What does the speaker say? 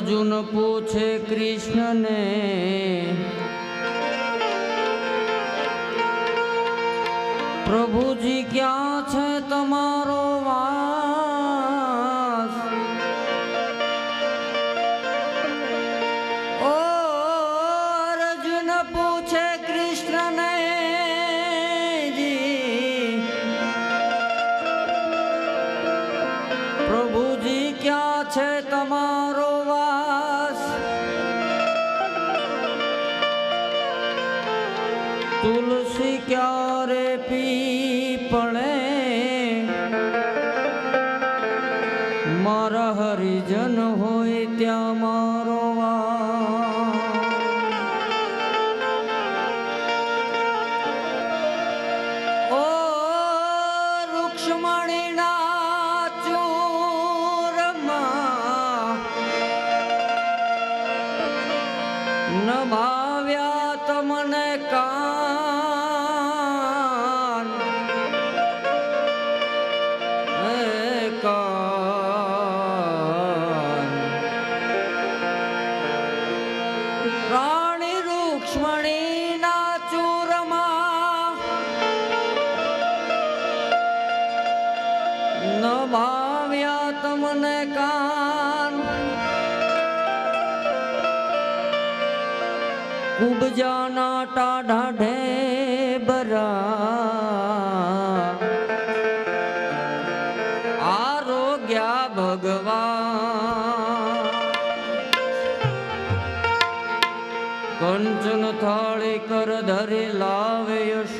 અર્જુન પૂછે કૃષ્ણને, પ્રભુજી, ક્યાં છે તમારો વાસ? ઓ અર્જુન પૂછે કૃષ્ણને પ્રભુજી, ક્યાં છે તમારો કુબજાના ટાઢા ઢેબરા. આરોગ્યા ભગવાન. કંચન થાળી કર ધરે લાવે યશોદામાં